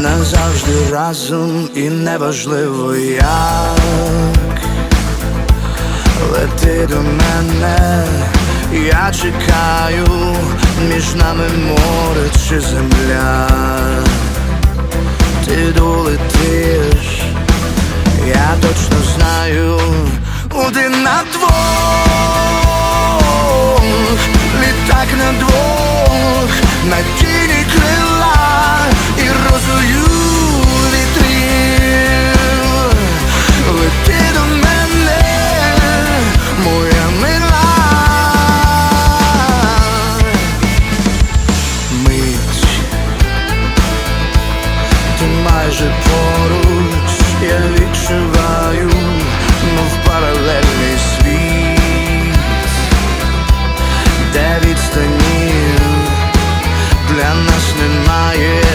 назавжди разом і неважливо як Лети до мене, я чекаю, між нами море чи земля. Ти долетиш, я точно знаю, один на двох, літак на двох, на майже поруч, я відчуваю, мов паралельний світ, де відстанів для нас немає